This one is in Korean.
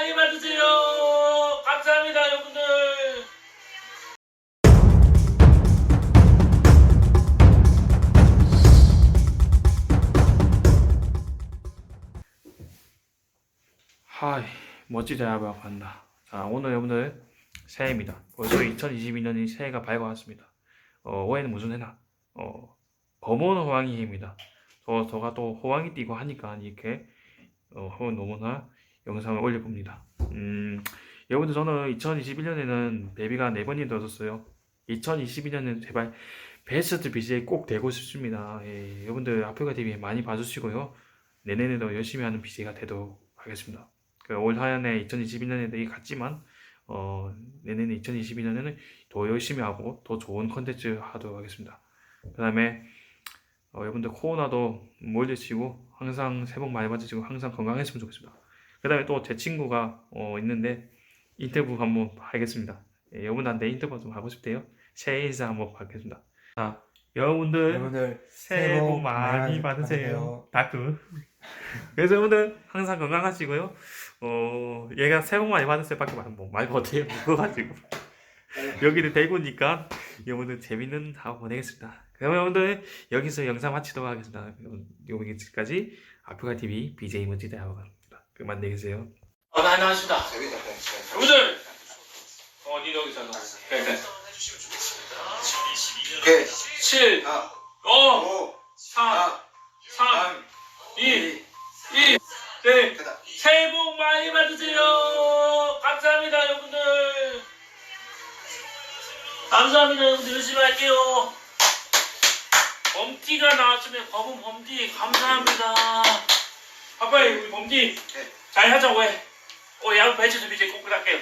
많이 받으세요. 감사합니다, 여러분들. 하이, 멋지다, 야바 간다. 자, 오늘 여러분들 새해입니다. 벌써 2022년이 새해가 밝아왔습니다. 어, 올해는 무슨 해나? 어, 검은 호황이 해입니다. 저, 저가 또 호황이 띄고 하니까 이렇게 어, 너무나 영상을 올려봅니다. 음, 여러분들 저는 2021년에는 데뷔가 4번이 되었어요. 2022년에는 제발 베스트 BJ 꼭 되고 싶습니다. 예, 여러분들 아프리카 TV 많이 봐주시고요. 내년에도 열심히 하는 BJ가 되도록 하겠습니다. 그올 한해 2021년에도 같지만 어, 내년에 2022년에는 더 열심히 하고 더 좋은 컨텐츠 하도록 하겠습니다. 그 다음에 어, 여러분들 코로나도 몰리치고 항상 새해 복 많이 받으시고 항상 건강했으면 좋겠습니다. 그 다음에 또 제 친구가 어, 있는데 인터뷰 한번 하겠습니다. 예, 여러분한테 인터뷰 좀 하고 싶대요. 새해 인사 한번 받겠습니다. 자, 여러분들 여러분들 새해 복 많이 받으세요. 다크. 그래서 여러분들 항상 건강하시고요. 어, 얘가 새해 복 많이 받으세요. 밖에 말, 뭐, 말 못해요. 그거가지고. 여기는 대구니까 여러분들 재밌는 하루 보내겠습니다. 그럼 여러분들 여기서 영상 마치도록 하겠습니다. 여기까지 아프리카 TV BJ 먼지대 하고갑니다. 그만 안녕히 계세요. 어, 나 안녕하십니다. 여러분들 어디 여기서 네, 네. 개, 7, 사, 5, 오, 4, 사, 3, 삼, 2, 1, 네. 새해 복 많이 받으세요. 감사합니다, 여러분들. 감사합니다, 여러분들. 열심히 할게요. 범띠가 나왔으면 검은 범띠 감사합니다. 아빠 우리 범띠 네. 잘 하자고 해. 어, 야구 배치 좀 이제 꼭 부탁해요.